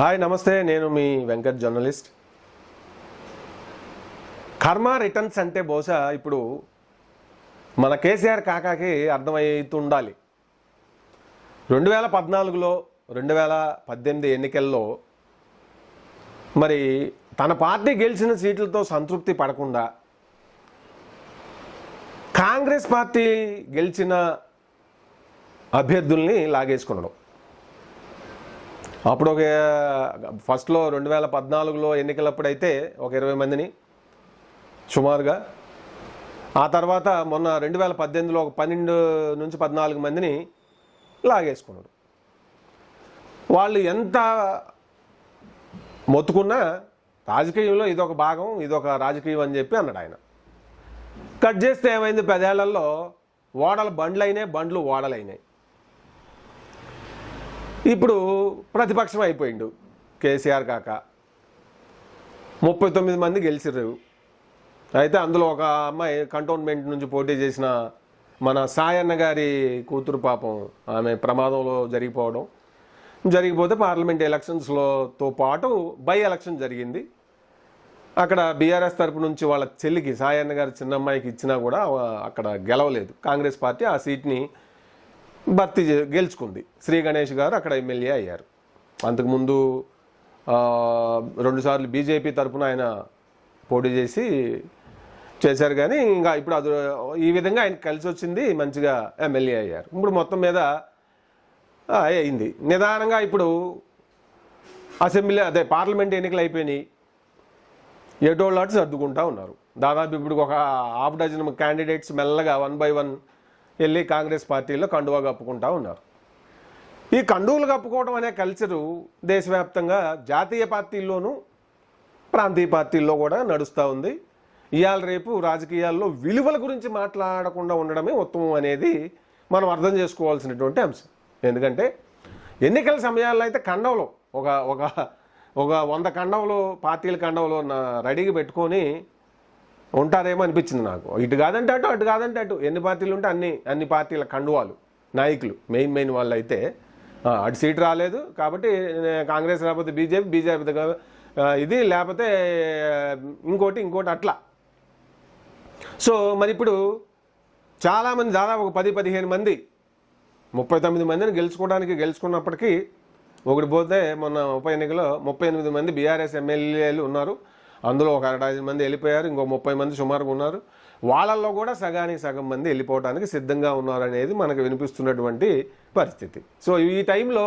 Hi నమస్తే. నేను మీ వెంకట్ జర్నలిస్ట్. కర్మ రిటర్న్స్ అంటే బహుశా ఇప్పుడు మన కేసీఆర్ కాకాకి అర్థమవుతుండాలి రెండు వేల పద్నాలుగులో రెండు వేల పద్దెనిమిది ఎన్నికల్లో మరి తన పార్టీ గెలిచిన సీట్లతో సంతృప్తి పడకుండా కాంగ్రెస్ పార్టీ గెలిచిన అభ్యర్థుల్ని లాగేసుకున్నాడు. అప్పుడు ఒక ఫస్ట్లో రెండు వేల పద్నాలుగులో ఎన్నికలప్పుడైతే ఒక ఇరవై మందిని సుమారుగా ఆ తర్వాత మొన్న రెండు వేల పద్దెనిమిదిలో ఒక పన్నెండు నుంచి పద్నాలుగు మందిని లాగేసుకున్నాడు వాళ్ళు ఎంత మొత్తుకున్నా రాజకీయంలో ఇదొక భాగం ఇదొక రాజకీయం అని చెప్పి అన్నాడు ఆయన. కట్ చేస్తే ఏమైంది? పదేళ్ళలో ఓడలు బండ్లైనాయి బండ్లు ఓడలైనాయి. ఇప్పుడు ప్రతిపక్షం అయిపోయిండు. కేసీఆర్ కాక. ముప్పై తొమ్మిది మంది గెలిచిర్రు. అయితే అందులో ఒక అమ్మాయి కంటోన్మెంట్ నుంచి పోటీ చేసిన మన సాయన్న గారి కూతురు పాపం ఆమె ప్రమాదంలో జరిగిపోవడం. జరిగిపోతే పార్లమెంట్ ఎలక్షన్స్లోతో పాటు బై ఎలక్షన్ జరిగింది. అక్కడ బీఆర్ఎస్ తరపు నుంచి వాళ్ళ చెల్లికి సాయన్న గారి చిన్నమ్మాయికి ఇచ్చినా కూడా అక్కడ గెలవలేదు. కాంగ్రెస్ పార్టీ ఆ సీట్ని భర్తీ గెలుచుకుంది. శ్రీ గణేష్ గారు అక్కడ ఎమ్మెల్యే అయ్యారు. అంతకుముందు రెండుసార్లు బీజేపీ తరఫున ఆయన పోటీ చేసి చేశారు కానీ ఇంకా ఇప్పుడు అది ఈ విధంగా ఆయన కలిసి వచ్చింది మంచిగా ఎమ్మెల్యే అయ్యారు. ఇప్పుడు మొత్తం మీద అయింది. నిదానంగా ఇప్పుడు అసెంబ్లీ అదే పార్లమెంట్ ఎన్నికలు అయిపోయినాయి. ఏటోళ్ళు అటు సర్దుకుంటా ఉన్నారు. దాదాపు ఇప్పుడు ఒక హాఫ్ డజన్ క్యాండిడేట్స్ మెల్లగా వన్ బై వన్ వెళ్ళి కాంగ్రెస్ పార్టీలో కండువా కప్పుకుంటా ఉన్నారు. ఈ కండువులు కప్పుకోవడం అనే కల్చరు దేశవ్యాప్తంగా జాతీయ పార్టీల్లోనూ ప్రాంతీయ పార్టీల్లో కూడా నడుస్తూ ఉంది. ఇవాళ రేపు రాజకీయాల్లో విలువల గురించి మాట్లాడకుండా ఉండడమే ఉత్తమం అనేది మనం అర్థం చేసుకోవాల్సినటువంటి అంశం. ఎందుకంటే ఎన్నికల సమయాల్లో అయితే కండవలు ఒక ఒక ఒక వంద కండవలు పార్టీల కండవలు రెడీగా పెట్టుకొని ఉంటారేమో అనిపించింది నాకు. ఇటు కాదంటే అటు అటు కాదంటే అటు. ఎన్ని పార్టీలు ఉంటే అన్ని అన్ని పార్టీల కండువాలు నాయకులు మెయిన్ మెయిన్ వాళ్ళు అయితే అటు సీట్ రాలేదు కాబట్టి కాంగ్రెస్ లేకపోతే బీజేపీ బీజేపీ ఇది లేకపోతే ఇంకోటి ఇంకోటి అట్లా. సో మరి ఇప్పుడు చాలామంది దాదాపు ఒక పది పదిహేను మంది ముప్పై తొమ్మిది మందిని గెలుచుకోవడానికి గెలుచుకున్నప్పటికీ ఒకటి పోతే మొన్న ఉప ఎన్నికలో ముప్పై ఎనిమిది మంది బీఆర్ఎస్ ఎమ్మెల్యేలు ఉన్నారు. అందులో ఒక అరడజన్ మంది వెళ్ళిపోయారు ఇంకో ముప్పై మంది సుమారుగా ఉన్నారు. వాళ్ళల్లో కూడా సగానికి సగం మంది వెళ్ళిపోవడానికి సిద్ధంగా ఉన్నారు అనేది మనకు వినిపిస్తున్నటువంటి పరిస్థితి. సో ఈ టైంలో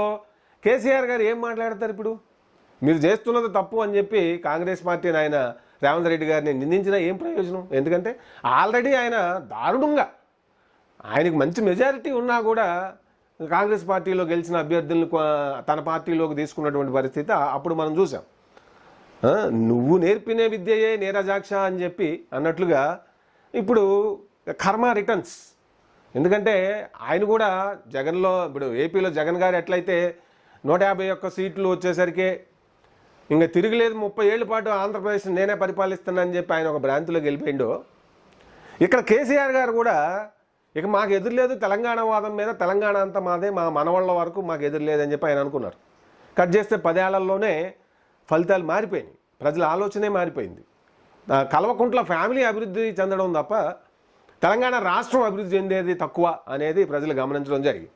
కేసీఆర్ గారు ఏం మాట్లాడతారు ఇప్పుడు? మీరు చేస్తున్నది తప్పు అని చెప్పి కాంగ్రెస్ పార్టీని ఆయన రేవంత్ రెడ్డి గారిని నిందించినా ఏం ప్రయోజనం? ఎందుకంటే ఆల్రెడీ ఆయన దారుణంగా ఆయనకు మంచి మెజారిటీ ఉన్నా కూడా కాంగ్రెస్ పార్టీలో గెలిచిన అభ్యర్థులను తన పార్టీలోకి తీసుకున్నటువంటి పరిస్థితి అప్పుడు మనం చూసాం. నువ్వు నేర్పిన విద్యయే నీరజాక్ష అని చెప్పి అన్నట్లుగా ఇప్పుడు కర్మ రిటర్న్స్. ఎందుకంటే ఆయన కూడా జగన్లో ఇప్పుడు ఏపీలో జగన్ గారు ఎట్లయితే నూట యాభై ఒక్క సీట్లు వచ్చేసరికి ఇంకా తిరగలేదు ముప్పై ఏళ్ళ పాటు ఆంధ్రప్రదేశ్ నేనే పరిపాలిస్తున్నానని చెప్పి ఆయన ఒక భ్రాంతిలో గెలిపోయిండో ఇక్కడ కేసీఆర్ గారు కూడా ఇక మాకు ఎదురులేదు తెలంగాణ వాదం మీద తెలంగాణ అంతా మాదే మా మనవాళ్ళ వరకు మాకు ఎదురులేదని చెప్పి ఆయన అనుకున్నారు. కట్ చేస్తే పదేళ్ళలోనే ఫలితాలు మారిపోయినాయి. ప్రజల ఆలోచనే మారిపోయింది. కల్వకుంట్ల ఫ్యామిలీ అభివృద్ధి చెందడం తప్ప తెలంగాణ రాష్ట్రం అభివృద్ధి చెందేది తక్కువ అనేది ప్రజలు గమనించడం జరిగింది.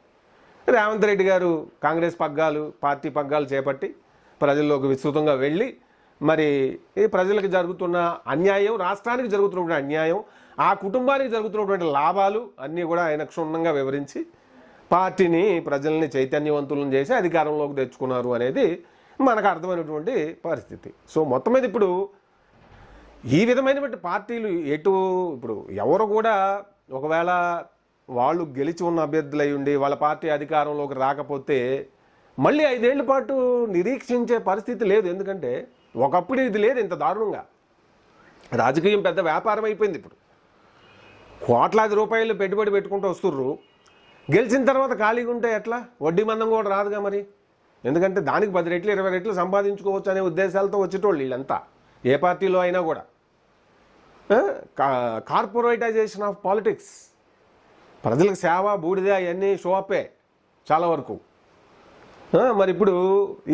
రేవంత్ రెడ్డి గారు కాంగ్రెస్ పగ్గాలు పార్టీ పగ్గాలు చేపట్టి ప్రజల్లోకి విస్తృతంగా వెళ్ళి మరి ఈ ప్రజలకు జరుగుతున్న అన్యాయం రాష్ట్రానికి జరుగుతున్నటువంటి అన్యాయం ఆ కుటుంబానికి జరుగుతున్నటువంటి లాభాలు అన్నీ కూడా ఆయన క్షుణ్ణంగా వివరించి పార్టీని ప్రజల్ని చైతన్యవంతులను చేసి అధికారంలోకి తెచ్చుకున్నారు అనేది మనకు అర్థమైనటువంటి పరిస్థితి. సో మొత్తం మీద ఇప్పుడు ఈ విధమైనటువంటి పార్టీలు ఎటు ఇప్పుడు ఎవరు కూడా ఒకవేళ వాళ్ళు గెలిచి ఉన్న అభ్యర్థులు ఉండి వాళ్ళ పార్టీ అధికారంలోకి రాకపోతే మళ్ళీ ఐదేళ్ళ పాటు నిరీక్షించే పరిస్థితి లేదు. ఎందుకంటే ఒకప్పుడు ఇది లేదు ఇంత దారుణంగా. రాజకీయం పెద్ద వ్యాపారం అయిపోయింది ఇప్పుడు. కోట్లాది రూపాయలు పెట్టుబడి పెట్టుకుంటూ వస్తుర్రు. గెలిచిన తర్వాత ఖాళీగా ఉంటే ఎట్లా? వడ్డీ మందం కూడా రాదుగా మరి. ఎందుకంటే దానికి పది రెట్లు ఇరవై రెట్లు సంపాదించుకోవచ్చు అనే ఉద్దేశాలతో వచ్చేటోళ్ళు వీళ్ళంతా. ఏ పార్టీలో అయినా కూడా. Corporatization of politics. ప్రజలకు సేవ బూడిద అవన్నీ షోపే చాలా వరకు. మరి ఇప్పుడు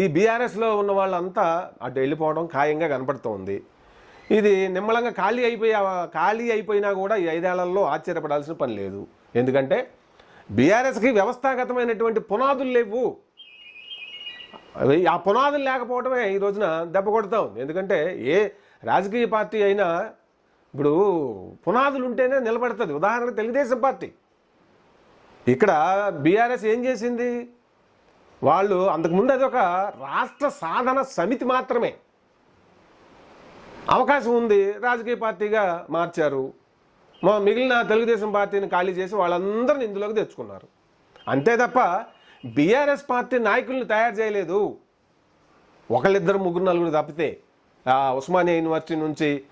ఈ బీఆర్ఎస్లో ఉన్న వాళ్ళంతా అటు వెళ్ళిపోవడం ఖాయంగా కనపడుతోంది. ఇది నిమ్మలంగా ఖాళీ అయిపోయి ఖాళీ అయిపోయినా కూడా ఈ ఐదేళ్ళలో ఆశ్చర్యపడాల్సిన పని లేదు. ఎందుకంటే బీఆర్ఎస్కి వ్యవస్థాగతమైనటువంటి పునాదులు లేవు. ఆ పునాదులు లేకపోవడమే ఈ రోజున దెబ్బ కొడతా. ఉంది ఎందుకంటే ఏ రాజకీయ పార్టీ అయినా ఇప్పుడు పునాదులు ఉంటేనే నిలబడుతుంది. ఉదాహరణకు తెలుగుదేశం పార్టీ. ఇక్కడ బీఆర్ఎస్ ఏం చేసింది? వాళ్ళు అంతకుముందు అది ఒక రాష్ట్ర సాధన సమితి మాత్రమే. అవకాశం ఉంది. రాజకీయ పార్టీగా మార్చారు. మా మిగిలిన తెలుగుదేశం పార్టీని ఖాళీ చేసి వాళ్ళందరిని ఇందులోకి తెచ్చుకున్నారు. అంతే తప్ప బీఆర్ఎస్ పార్టీ నాయకులను తయారు చేయలేదు. ఒకళ్ళిద్దరు ముగ్గురు నలుగురు తప్పితే ఉస్మానియా యూనివర్సిటీ నుంచి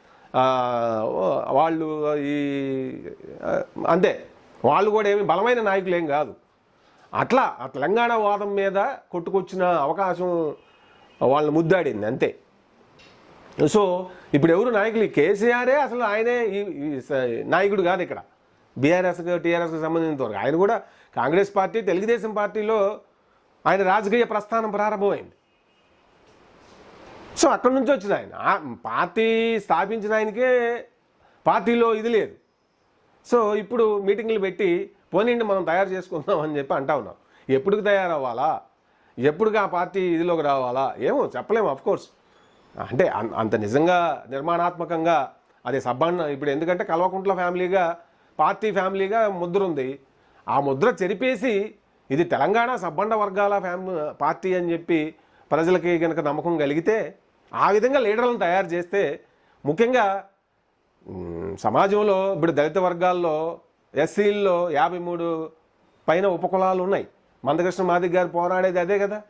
వాళ్ళు ఈ అంతే. వాళ్ళు కూడా ఏమి బలమైన నాయకులు ఏం కాదు. అట్లా ఆ తెలంగాణ వాదం మీద కొట్టుకొచ్చిన అవకాశం వాళ్ళని ముద్దాడింది అంతే. సో ఇప్పుడు ఎవరు నాయకులు? కేసీఆరే అసలు ఆయనే ఈ స- నాయకుడు కాదు ఇక్కడ. బీఆర్ఎస్కి టీఆర్ఎస్కి సంబంధించిన వరకు ఆయన కూడా కాంగ్రెస్ పార్టీ తెలుగుదేశం పార్టీలో ఆయన రాజకీయ ప్రస్థానం ప్రారంభమైంది. సో అక్కడి నుంచి వచ్చిన ఆయన. పార్టీ స్థాపించిన ఆయనకే పార్టీలో ఇది లేదు. సో ఇప్పుడు మీటింగ్లు పెట్టి పోనీండి మనం తయారు చేసుకుందాం అని చెప్పి అంటా ఉన్నాం. ఎప్పుడుకి తయారవ్వాలా? ఎప్పుడుగా ఆ పార్టీ ఇదిలోకి రావాలా? ఏమో చెప్పలేము అఫ్కోర్స్ అంటే అంత నిజంగా నిర్మాణాత్మకంగా అది సబ్బాన్ ఇప్పుడు ఎందుకంటే కల్వకుంట్ల ఫ్యామిలీగా పార్టీ ఫ్యామిలీగా ముద్ర ఉంది ఆ ముద్ర చెరిపేసి ఇది తెలంగాణ సబ్బండ వర్గాల ఫ్యామిలీ పార్టీ అని చెప్పి ప్రజలకి కనుక నమ్మకం కలిగితే ఆ విధంగా లీడర్లను తయారు చేస్తే ముఖ్యంగా సమాజంలో ఇప్పుడు దళిత వర్గాల్లో ఎస్సీల్లో యాభై మూడు పైన ఉపకులాలు ఉన్నాయి. మందకృష్ణ మాదిక్ గారు పోరాడేది అదే కదా.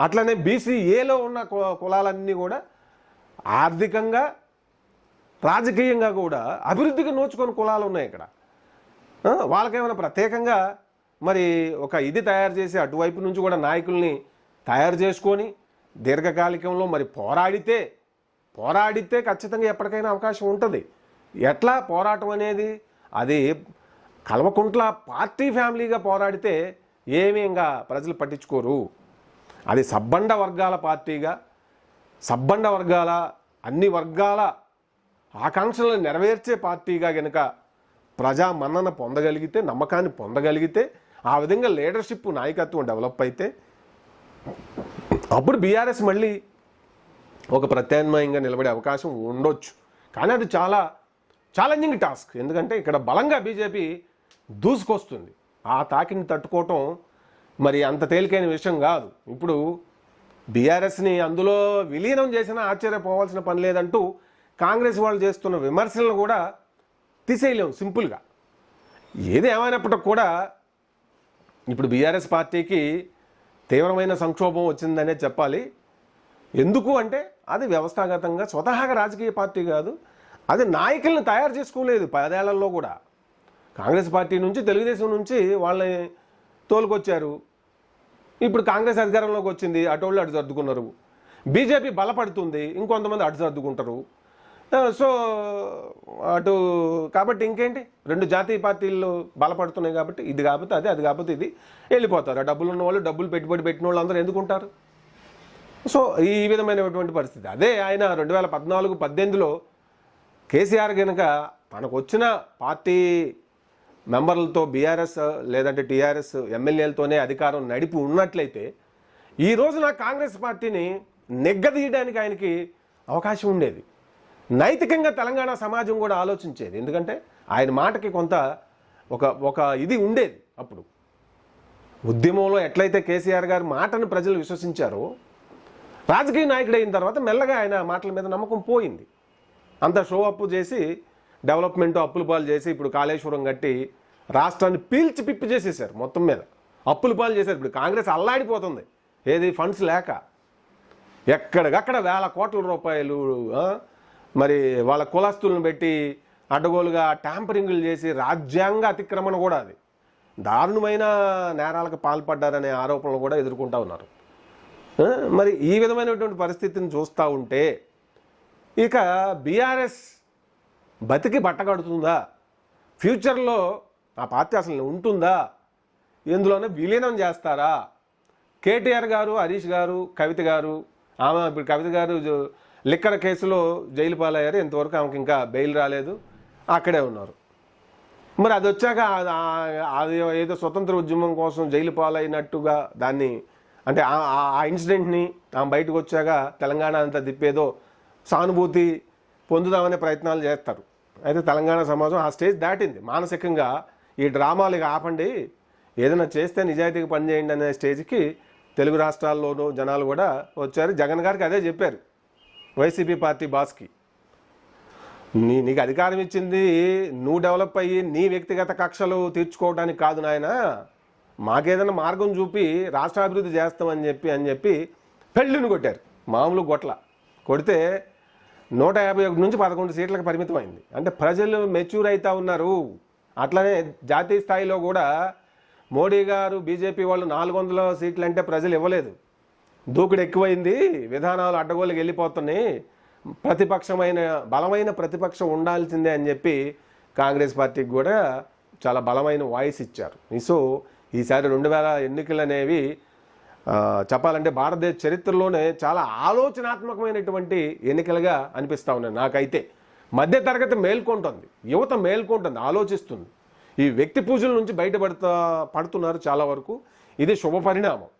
అట్లనే బీసీఏలో ఉన్న కు- కులాలన్నీ కూడా ఆర్థికంగా రాజకీయంగా కూడా అభివృద్ధికి నోచుకొని కులాలు ఉన్నాయి ఇక్కడ. వాళ్ళకేమైనా ప్రత్యేకంగా మరి ఒక ఇది తయారు చేసి అటువైపు నుంచి కూడా నాయకుల్ని తయారు చేసుకొని దీర్ఘకాలికంలో మరి పోరాడితే పోరాడితే ఖచ్చితంగా ఎప్పటికైనా అవకాశం ఉంటుంది. ఎట్లా పోరాటం అనేది? అది కల్వకుంట్ల పార్టీ ఫ్యామిలీగా పోరాడితే ఏమేంగా ఇంకా ప్రజలు పట్టించుకోరు. అది సబ్బండ వర్గాల పార్టీగా సబ్బండ వర్గాల అన్ని వర్గాల ఆకాంక్షలను నెరవేర్చే పార్టీగా గనుక ప్రజా మన్నన పొందగలిగితే నమ్మకాన్ని పొందగలిగితే ఆ విధంగా లీడర్షిప్ నాయకత్వం డెవలప్ అయితే అప్పుడు బీఆర్ఎస్ మళ్ళీ ఒక ప్రత్యామ్నాయంగా నిలబడే అవకాశం ఉండొచ్చు. కానీ అది చాలా ఛాలెంజింగ్ టాస్క్ ఎందుకంటే ఇక్కడ బలంగా బీజేపీ దూసుకొస్తుంది. ఆ తాకిని తట్టుకోవటం మరి అంత తేలికైన విషయం కాదు. ఇప్పుడు బీఆర్ఎస్ని అందులో విలీనం చేసినా ఆశ్చర్యపోవాల్సిన పని లేదంటూ కాంగ్రెస్ వాళ్ళు చేస్తున్న విమర్శలను కూడా తీసేయలేము సింపుల్గా. ఏది ఏమైనప్పటికి కూడా ఇప్పుడు బీఆర్ఎస్ పార్టీకి తీవ్రమైన సంక్షోభం వచ్చిందనే చెప్పాలి. ఎందుకు అంటే అది వ్యవస్థాగతంగా స్వతహాగా రాజకీయ పార్టీ కాదు అది నాయకులను తయారు చేసుకోలేదు పదేళ్ళలో కూడా. కాంగ్రెస్ పార్టీ నుంచి తెలుగుదేశం నుంచి వాళ్ళని తోలుకొచ్చారు. ఇప్పుడు కాంగ్రెస్ అధికారంలోకి వచ్చింది అటోళ్ళు అటు సర్దుకున్నారు. బీజేపీ బలపడుతుంది ఇంకొంతమంది అటు సర్దుకుంటారు. సో అటు కాబట్టి ఇంకేంటి? రెండు జాతీయ పార్టీలు బలపడుతున్నాయి కాబట్టి ఇది కాకపోతే అది అది కాకపోతే ఇది వెళ్ళిపోతారు. ఆ డబ్బులు ఉన్న వాళ్ళు డబ్బులు పెట్టుబడి పెట్టిన వాళ్ళు అందరూ ఎందుకుంటారు? సో ఈ విధమైనటువంటి పరిస్థితి. అదే ఆయన రెండు వేల పద్నాలుగు పద్దెనిమిదిలో కేసీఆర్ కనుక తనకు వచ్చిన పార్టీ మెంబర్లతో బీఆర్ఎస్ లేదంటే టీఆర్ఎస్ ఎమ్మెల్యేలతోనే అధికారం నడిపి ఉన్నట్లయితే ఈ రోజున కాంగ్రెస్ పార్టీని నెగ్గదీయడానికి ఆయనకి అవకాశం ఉండేది. నైతికంగా తెలంగాణ సమాజం కూడా ఆలోచించేది. ఎందుకంటే ఆయన మాటకి కొంత ఒక ఒక ఇది ఉండేది అప్పుడు. ఉద్యమంలో ఎట్లయితే కేసీఆర్ గారి మాటను ప్రజలు విశ్వసించారో రాజకీయ నాయకుడు అయిన తర్వాత మెల్లగా ఆయన మాటల మీద నమ్మకం పోయింది. అంత షో అప్పు చేసి డెవలప్మెంట్ అప్పులు పాలు చేసి ఇప్పుడు కాళేశ్వరం కట్టి రాష్ట్రాన్ని పీల్చి పిప్పి చేసేసారు మొత్తం మీద. అప్పులు పాలు చేశారు. ఇప్పుడు కాంగ్రెస్ అల్లాడిపోతుంది. ఏది ఫండ్స్ లేక. ఎక్కడికక్కడ వేల కోట్ల రూపాయలు మరి వాళ్ళ కులస్తులను పెట్టి అడ్డగోలుగా ట్యాంపరింగ్లు చేసి రాజ్యాంగ అతిక్రమణ కూడా అది. దారుణమైన నేరాలకు పాల్పడ్డారనే ఆరోపణలు కూడా ఎదుర్కొంటూ ఉన్నారు. మరి ఈ విధమైనటువంటి పరిస్థితిని చూస్తూ ఉంటే ఇక బీఆర్ఎస్ బతికి బట్టగడుతుందా ఫ్యూచర్లో ఆ పార్టీ అసలు ఉంటుందా? ఇందులోనే విలీనం చేస్తారా? కేటీఆర్ గారు హరీష్ గారు కవిత గారు ఆమె ఇప్పుడు కవిత గారు లిక్కర్ కేసులో జైలు పాలయ్యారు. ఇంతవరకు ఆమెకి ఇంకా బెయిల్ రాలేదు. అక్కడే ఉన్నారు. మరి అది వచ్చాక అది ఏదో స్వతంత్ర ఉద్యమం కోసం జైలు పాలైనట్టుగా దాన్ని అంటే ఆ- ఆ- ఇన్సిడెంట్ని ఆమె బయటకు వచ్చాక తెలంగాణ అంతా తిప్పేదో సానుభూతి పొందుదామనే ప్రయత్నాలు చేస్తారు. అయితే తెలంగాణ సమాజం ఆ స్టేజ్ దాటింది. మానసికంగా ఈ డ్రామాలు ఆపండి. ఏదైనా చేస్తే నిజాయితీగా పనిచేయండి అనే స్టేజ్కి తెలుగు రాష్ట్రాల్లోనూ జనాలు కూడా వచ్చారు. జగన్ గారికి అదే చెప్పారు. వైసీపీ పార్టీ బాస్కి. నీ నీకు అధికారం ఇచ్చింది నువ్వు డెవలప్ అయ్యి నీ వ్యక్తిగత కక్షలు తీర్చుకోవడానికి కాదు నాయన. మాకేదైనా మార్గం చూపి రాష్ట్ర అభివృద్ధి చేస్తామని చెప్పి అని చెప్పి పెళ్ళిని కొట్టారు. మామూలు గొట్ల. కొడితే నూట యాభై ఒకటి నుంచి పదకొండు సీట్లకు పరిమితమైంది. అంటే ప్రజలు మెచ్యూర్ అవుతా ఉన్నారు. అట్లనే జాతీయ స్థాయిలో కూడా మోడీ గారు బీజేపీ వాళ్ళు నాలుగు వందల సీట్లు అంటే ప్రజలు ఇవ్వలేదు. దూకుడు ఎక్కువైంది విధానాలు అడ్డగోలుకి వెళ్ళిపోతున్నాయి. ప్రతిపక్షమైన బలమైన ప్రతిపక్షం ఉండాల్సిందే అని చెప్పి కాంగ్రెస్ పార్టీకి కూడా చాలా బలమైన వాయిస్ ఇచ్చారు. సో ఈసారి రెండు వేల ఎన్నికలు అనేవి చెప్పాలంటే భారతదేశ చరిత్రలోనే చాలా ఆలోచనాత్మకమైనటువంటి ఎన్నికలుగా అనిపిస్తూ ఉన్నాయి నాకైతే. మధ్య తరగతి మేల్కొంటుంది యువత మేల్కొంటుంది ఆలోచిస్తుంది. ఈ వ్యక్తి పూజల నుంచి బయటపడతా పడుతున్నారు చాలా వరకు. ఇది శుభ పరిణామం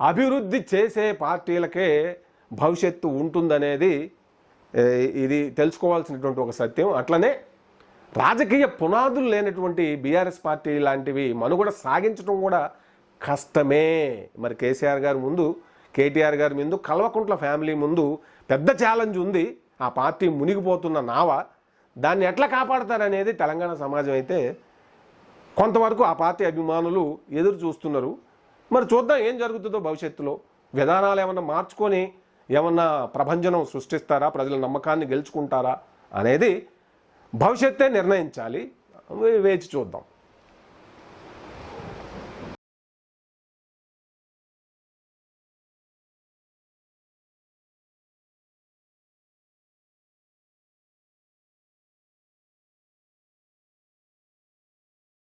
అభివృద్ధి చేసే పార్టీలకే భవిష్యత్తు ఉంటుందనేది ఇది తెలుసుకోవాల్సినటువంటి ఒక సత్యం. అట్లనే రాజకీయ పునాదులు లేనటువంటి బీఆర్ఎస్ పార్టీ లాంటివి మనుగడ సాగించడం కూడా కష్టమే. మరి కేసీఆర్ గారి ముందు కేటీఆర్ గారి ముందు కల్వకుంట్ల ఫ్యామిలీ ముందు పెద్ద ఛాలెంజ్ ఉంది. ఆ పార్టీ మునిగిపోతున్న నావ. దాన్ని ఎట్లా కాపాడతారనేది తెలంగాణ సమాజం అయితే కొంతవరకు ఆ పార్టీ అభిమానులు ఎదురు చూస్తున్నారు. మరి చూద్దాం ఏం జరుగుతుందో భవిష్యత్తులో. విధానాలు ఏమన్నా మార్చుకొని ఏమన్నా ప్రభంజనం సృష్టిస్తారా? ప్రజల నమ్మకాన్ని గెలుచుకుంటారా? అనేది భవిష్యత్తే నిర్ణయించాలి. వేచి చూద్దాం.